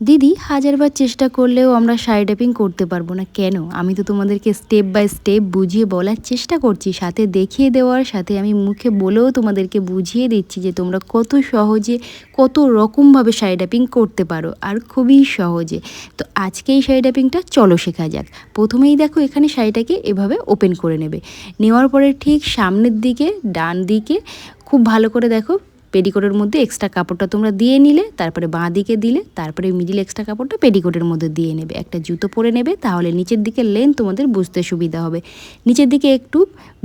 দিদি, হাজারবার চেষ্টা করলেও আমরা শাড়ি ট্যাপিং করতে পারব না। কেন? আমি তো তোমাদেরকে স্টেপ বাই স্টেপ বুঝিয়ে বলার চেষ্টা করছি, সাথে দেখিয়ে দেওয়ার, সাথে আমি মুখে বলেও তোমাদেরকে বুঝিয়ে দিচ্ছি যে তোমরা কত সহজে, কত রকমভাবে শাড়ি ট্যাপিং করতে পারো, আর খুবই সহজে। তো আজকে এই শাড়ি ট্যাপিংটা চলো শেখা যাক। প্রথমেই দেখো এখানে শাড়িটাকে এভাবে ওপেন করে নেবে। নেওয়ার পরে ঠিক সামনের দিকে, ডান দিকে, খুব ভালো করে দেখো পেডিকোটের মধ্যে এক্সট্রা কাপড়টা তোমরা দিয়ে নিলে, তারপরে বাঁ দিকে দিলে, তারপরে মিডিল এক্সট্রা কাপড়টা পেডিকোটের মধ্যে দিয়ে নেবে। একটা জুতো পরে নেবে, তাহলে নিচের দিকে লেন তোমাদের বুঝতে সুবিধা হবে। নিচের দিকে একটু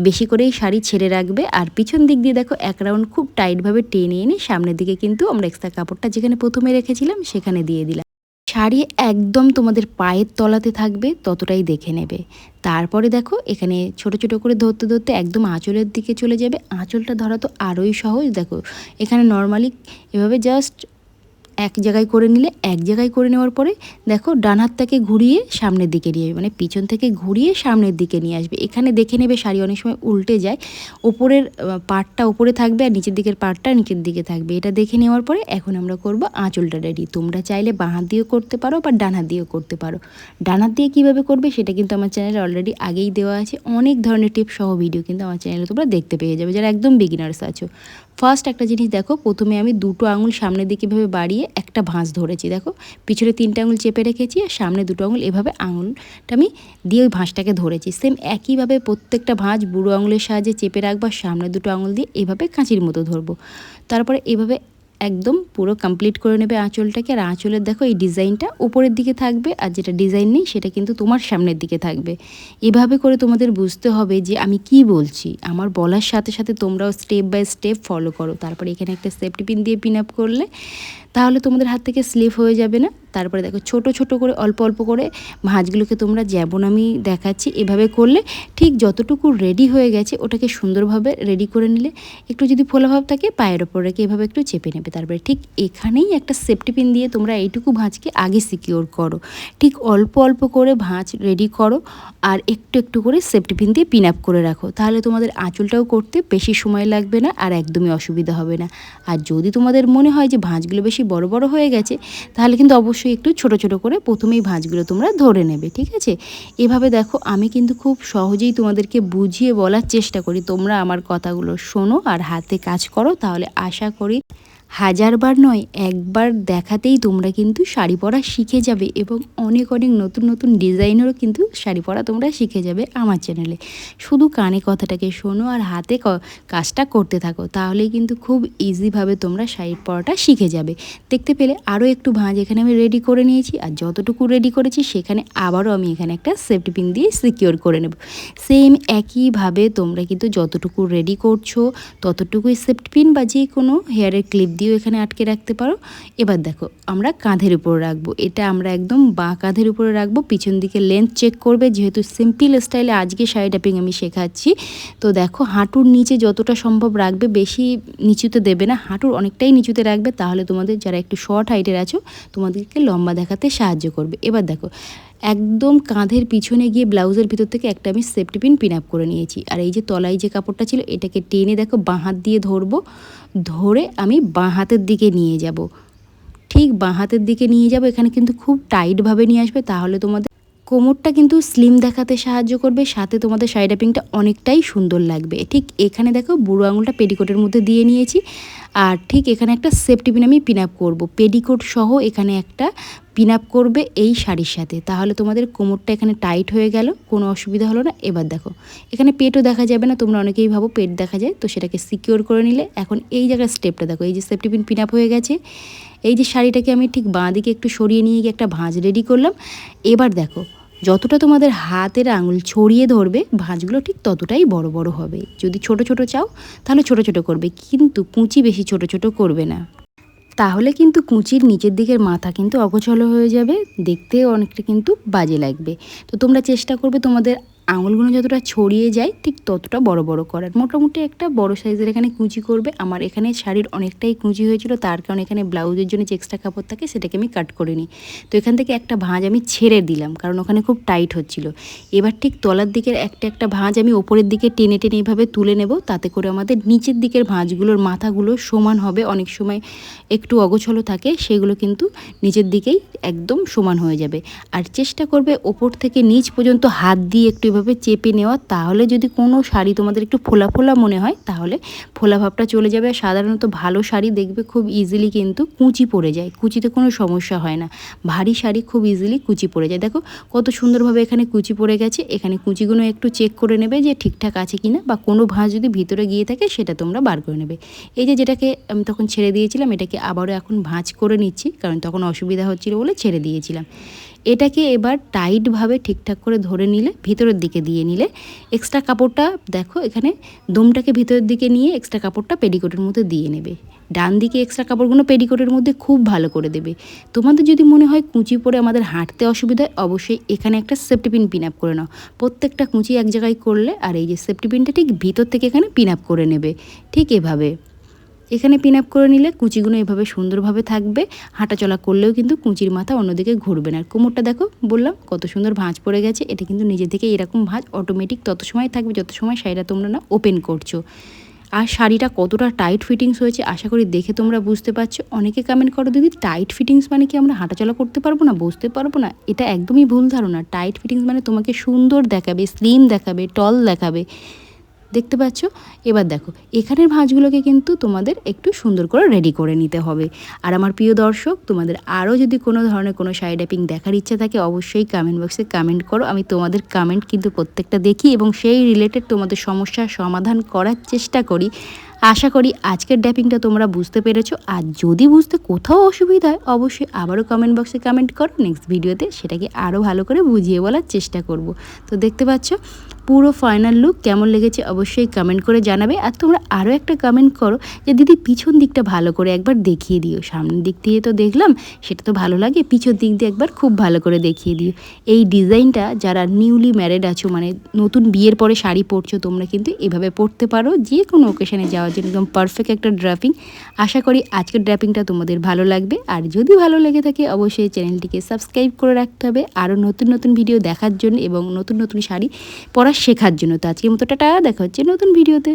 বেশি করেই শাড়ি ছেড়ে রাখবে, আর পিছন দিক দিয়ে দেখো এক রাউন্ড খুব টাইটভাবে টেনে এনে সামনের দিকে কিন্তু আমরা এক্সট্রা কাপড়টা যেখানে প্রথমে রেখেছিলাম সেখানে দিয়ে দিলাম। শাড়ি একদম তোমাদের পায়ের তলাতে থাকবে, ততটাই দেখে নেবে। তারপরে দেখো, এখানে ছোট ছোট করে ধরতে ধরতে একদম আঁচলের দিকে চলে যাবে। আঁচলটা ধরা তো আরোই সহজ। দেখো, এখানে নর্মালি এভাবে জাস্ট এক জায়গায় করে নিলে, এক জায়গায় করে নেওয়ার পরে দেখো ডান হাতটাকে ঘুরিয়ে সামনের দিকে নিয়ে যাবে মানে পিছন থেকে ঘুরিয়ে সামনের দিকে নিয়ে আসবে। এখানে দেখে নেবে শাড়ি অনেক সময় উল্টে যায়, ওপরের পাটটা ওপরে থাকবে আর নিচের দিকের পাটটা নিচের দিকে থাকবে। এটা দেখে নেওয়ার পরে এখন আমরা করব আঁচলটা রেডি তোমরা চাইলে বাঁ হাত দিয়েও করতে পারো বা ডান হাত দিয়েও করতে পারো। ডান হাত দিয়ে কীভাবে করবে সেটা কিন্তু আমার চ্যানেলে অলরেডি আগেই দেওয়া আছে। অনেক ধরনের টিপস সহ ভিডিও কিন্তু আমার চ্যানেলে তোমরা দেখতে পেয়ে যাবে, যারা একদম বিগিনার্স আছো। ফার্স্ট একটা জিনিস দেখো, প্রথমে আমি দুটো আঙুল সামনের দিকে এভাবে বাড়িয়ে একটা ভাঁজ ধরেছি, দেখো। পিছনে তিনটে আঙুল চেপে রেখেছি আর সামনে দুটো আঙুল। এভাবে আঙুলটা আমি দিয়ে ওই ভাঁজটাকে ধরেছি। সেম একইভাবে প্রত্যেকটা ভাঁজ বুড়ো আঙুলের সাহায্যে চেপে রাখব সামনে দুটো আঙুল দিয়ে এভাবে কাঁচির মতো ধরবো। তারপরে এভাবে একদম পুরো কমপ্লিট করে নেবে আঁচলটাকে। আর আঁচলের দেখো এই ডিজাইনটা উপরের দিকে থাকবে আর যেটা ডিজাইন নেই সেটা কিন্তু তোমার সামনের দিকে থাকবে। এভাবে করে তোমাদের বুঝতে হবে যে আমি কি বলছি। আমার বলার সাথে সাথে তোমরাও স্টেপ বাই স্টেপ ফলো করো। তারপরে এখানে একটা সেফটি পিন দিয়ে পিন আপ করলে তাহলে তোমাদের হাত থেকে স্লিপ হয়ে যাবে না। তারপরে দেখো ছোট ছোট করে, অল্প অল্প করে ভাঁজগুলোকে তোমরা যেমন আমি দেখাচ্ছি, এভাবে করলে ঠিক যতটুকু রেডি হয়ে গেছে ওটাকে সুন্দরভাবে রেডি করে নিলে একটু যদি ফোলাভাব থাকে পায়ের ওপর রেখে এভাবে একটু চেপে নেবে। তারপরে ঠিক এখানেই একটা সেফটি পিন দিয়ে তোমরা এইটুকু ভাঁজকে আগে সিকিওর করো। ঠিক অল্প অল্প করে ভাঁজ রেডি করো আর একটু একটু করে সেফটি পিন দিয়ে পিন আপ করে রাখো। তাহলে তোমাদের আঁচলটাও করতে বেশি সময় লাগবে না আর একদমই অসুবিধা হবে না। আর যদি তোমাদের মনে হয় যে ভাঁজগুলো বেশি বড় বড় হয়ে গেছে, তাহলে কিন্তু অবশ্যই একটু ছোট ছোট করে প্রথমেই ভাঁজগুলো তোমরা ধরে নেবে, ঠিক আছে? এভাবে দেখো, আমি কিন্তু খুব সহজেই তোমাদেরকে বুঝিয়ে বলার চেষ্টা করি। তোমরা আমার কথাগুলো শোনো আর হাতে কাজ করো, তাহলে আশা করি হাজারবার নয়, একবার দেখাতেই তোমরা কিন্তু শাড়ি পরা শিখে যাবে এবং অনেক অনেক নতুন নতুন ডিজাইনেরও কিন্তু শাড়ি পরা তোমরা শিখে যাবে আমার চ্যানেলে। শুধু কানে কথাটাকে শোনো আর হাতে কাজটা করতে থাকো, তাহলেই কিন্তু খুব ইজিভাবে তোমরা শাড়ি পরাটা শিখে যাবে। দেখতে পেলে আরও একটু ভাঁজ এখানে আমি রেডি করে নিয়েছি আর যতটুকু রেডি করেছি সেখানে আবারও আমি এখানে একটা সেফটি পিন দিয়ে সিকিওর করে নেব। সেম একইভাবে তোমরা কিন্তু যতটুকু রেডি করছ, ততটুকুই সেফটি পিন বা যে কোনো হেয়ারের ক্লিপ দিয়েও এখানে আটকে রাখতে পারো। এবার দেখো, আমরা কাঁধের উপর রাখব। এটা আমরা একদম বাঁ কাঁধের উপরে রাখব। পিছন দিকে লেন্থ চেক করবে, যেহেতু সিম্পল স্টাইলে আজকে শাড়ি ট্যাপিং আমি শেখাচ্ছি। তো দেখো, হাঁটুর নিচে যতটা সম্ভব রাখবে, বেশি নিচুতে দেবে না। হাঁটুর অনেকটাই নিচুতে রাখবে, তাহলে তোমাদের যারা একটু শর্ট হাইটের আছো, তোমাদেরকে লম্বা দেখাতে সাহায্য করবে। এবার দেখো একদম কাঁধের পিছনে গিয়ে ব্লাউজের ভিতর থেকে একটা আমি সেফটি পিন পিন আপ করে নিয়েছি। আর এই যে তলায় যে কাপড়টা ছিল, এটাকে টেনে দেখো বাঁ হাত দিয়ে ধরবো। ধরে আমি বাঁ হাতের দিকে নিয়ে যাব। ঠিক বাঁ হাতের দিকে নিয়ে যাব, এখানে কিন্তু খুব টাইটভাবে নিয়ে আসবে, তাহলে তোমাদের কোমরটা কিন্তু স্লিম দেখাতে সাহায্য করবে, সাথে তোমাদের সাইড অ্যাপিংটা অনেকটাই সুন্দর লাগবে। ঠিক এখানে দেখো বুড়ো আঙুলটা পেডিকোটের মধ্যে দিয়ে নিয়েছি। আর ঠিক এখানে একটা সেফটি পিন আমি পিন আপ করব। পেডিকোট সহ এখানে একটা পিন আপ করবে এই শাড়ির সাথে। তাহলে তোমাদের কোমরটা এখানে টাইট হয়ে গেল, কোনো অসুবিধা হলো না। এবার দেখো, এখানে পেটও দেখা যাবে না, তোমরা অনেকেই ভাবো পেট দেখা যায়, তো সেটাকে সিকিওর করে নিলে। এখন এই জায়গার স্টেপটা দেখো, এই যে সেফটি পিন পিন আপ হয়ে গেছে। এই যে শাড়িটাকে আমি ঠিক বাঁ দিকে একটু সরিয়ে নিয়ে গিয়ে একটা ভাঁজ রেডি করলাম। এবার দেখো, যতটা তোমাদের হাতের আঙুল ছড়িয়ে ধরবে, ভাঁজগুলো ঠিক ততটাই বড় বড় হবে। যদি ছোট ছোট চাও, তাহলে ছোট ছোট করবে, কিন্তু কুঁচি বেশি ছোট ছোট করবে না। তাহলে কিন্তু কুঁচির নিচের দিকের মাথা কিন্তু অগোছলো হয়ে যাবে দেখতে অনেকটা কিন্তু বাজে লাগবে। তো তোমরা চেষ্টা করবে তোমাদের আঙুলগুলো যতটা ছড়িয়ে যায়, ঠিক ততটা বড় বড় করার মোটামুটি একটা বড় সাইজের এখানে কুঁচি করবে। আমার এখানে শাড়ির অনেকটাই কুঁচি হয়েছিল, তার কারণে এখানে ব্লাউজের জন্য যে এক্সট্রা কাপড় থাকে সেটাকে আমি কাট করে নিই। তো এখান থেকে একটা ভাঁজ আমি ছেড়ে দিলাম, কারণ ওখানে খুব টাইট হচ্ছিল। এবার ঠিক তলার দিকের একটা একটা ভাঁজ আমি ওপরের দিকে টেনে টেনে এইভাবে তুলে নেব, তাতে করে আমাদের নিচের দিকের ভাঁজগুলোর মাথাগুলো সমান হবে। অনেক সময় একটু অগোছলো থাকে, সেগুলো কিন্তু নিচের দিকেই একদম সমান হয়ে যাবে। আর চেষ্টা করবে ওপর থেকে নিচ পর্যন্ত হাত দিয়ে একটু এভাবে চেপে নেওয়া, তাহলে যদি কোনো শাড়ি তোমাদের একটু ফোলা ফোলা মনে হয়, তাহলে ফোলা ভাবটা চলে যাবে। আর সাধারণত ভালো শাড়ি দেখবে খুব ইজিলি কিন্তু কুচি পড়ে যায়। কুচিতে কোনো সমস্যা হয় না। ভারী শাড়ি খুব ইজিলি কুচি পড়ে যায়। দেখো কত সুন্দরভাবে এখানে কুচি পড়ে গেছে। এখানে কুচিগুলো একটু চেক করে নেবে যে ঠিকঠাক আছে কি না বা কোনো ভাঁজ যদি ভিতরে গিয়ে থাকে, সেটা তোমরা বার করে নেবে। এই যে যেটাকে আমি তখন ছেড়ে দিয়েছিলাম, এটাকে আবারও এখন ভাঁজ করে নিচ্ছি, কারণ তখন অসুবিধা হচ্ছিল বলে ছেড়ে দিয়েছিলাম। এটাকে এবার টাইটভাবে ঠিকঠাক করে ধরে নিলে, ভিতরের দিকে দিয়ে নিলে এক্সট্রা কাপড়টা দেখো এখানে দমটাকে ভিতরের দিকে নিয়ে এক্সট্রা কাপড়টা পেডিকোটের মধ্যে দিয়ে নেবে। ডান দিকে এক্সট্রা কাপড়গুলো পেডিকোটের মধ্যে খুব ভালো করে দেবে। তোমাদের যদি মনে হয় কুঁচি পরে আমাদের হাঁটতে অসুবিধা অবশ্যই এখানে একটা সেফটি পিন পিন আপ করে নাও। প্রত্যেকটা কুঁচি এক জায়গায় করলে আর এই যে সেফটি পিনটা ঠিক ভিতর থেকে এখানে পিন আপ করে নেবে। ঠিক এভাবে। এখানে পিন আপ করে নিলে কুচিগুলো এভাবে সুন্দরভাবে থাকবে। হাঁটাচলা করলেও কিন্তু কুচির মাথা অন্যদিকে ঘুরবে না। আর কোমরটা দেখো, বললাম, কত সুন্দর ভাঁজ পড়ে গেছে। এটা কিন্তু নিজে থেকে এরকম ভাঁজ অটোমেটিক তত সময় থাকবে, যত সময় শাড়িটা তোমরা না ওপেন করছ। আর শাড়িটা কতটা টাইট ফিটিংস হয়েছে, আশা করি দেখে তোমরা বুঝতে পারছ। অনেকে কমেন্ট করো, দিদি টাইট ফিটিংস মানে কি আমরা হাঁটাচলা করতে পারব না, বসতে পারব না? এটা একদমই ভুল ধারণা। টাইট ফিটিংস মানে তোমাকে সুন্দর দেখাবে স্লিম দেখাবে টল দেখাবে। দেখতে পাচ্ছ? এবার দেখো, এখানের ভাঁজগুলোকে কিন্তু তোমাদের একটু সুন্দর করে রেডি করে নিতে হবে। আর আমার প্রিয় দর্শক, তোমাদের আরও যদি কোনো ধরনের কোনো সাইড অ্যাপিং দেখার ইচ্ছা থাকে, অবশ্যই কমেন্ট বক্সে কমেন্ট করো। আমি তোমাদের কমেন্ট কিন্তু প্রত্যেকটা দেখি এবং সেই রিলেটেড তোমাদের সমস্যার সমাধান করার চেষ্টা করি। আশা করি আজকের ড্যাপিংটা তোমরা বুঝতে পেরেছ। আর যদি বুঝতে কোথাও অসুবিধা হয়, অবশ্যই আবারও কমেন্ট বক্সে কমেন্ট করো। নেক্সট ভিডিওতে সেটাকে আরও ভালো করে বুঝিয়ে বলার চেষ্টা করব। তো দেখতে পাচ্ছ পুরো ফাইনাল লুক কেমন লেগেছে অবশ্যই কমেন্ট করে জানাবে। আর তোমরা আরও একটা কমেন্ট করো যে, দিদি, পিছন দিকটা ভালো করে একবার দেখিয়ে দিও। সামনের দিক দিয়ে তো দেখলাম, সেটা তো ভালো লাগে। পিছন দিক দিয়ে একবার খুব ভালো করে দেখিয়ে দিও। এই ডিজাইনটা যারা নিউলি ম্যারেড আছো মানে নতুন বিয়ের পরে শাড়ি পরছো, তোমরা কিন্তু এভাবে পরতে পারো। যে কোনো ওকেশনে যাওয়ার জন্য একদম পারফেক্ট একটা ড্রাফিং আশা করি আজকের ড্রাফিংটা তোমাদের ভালো লাগবে। আর যদি ভালো লেগে থাকে, অবশ্যই চ্যানেলটিকে সাবস্ক্রাইব করে রাখতে হবে। আরও নতুন নতুন ভিডিও দেখার জন্য এবং নতুন নতুন শাড়ি পরা শেখার জন্য তো আজকের মতো টাটা দেখা হচ্ছে নতুন ভিডিওতে।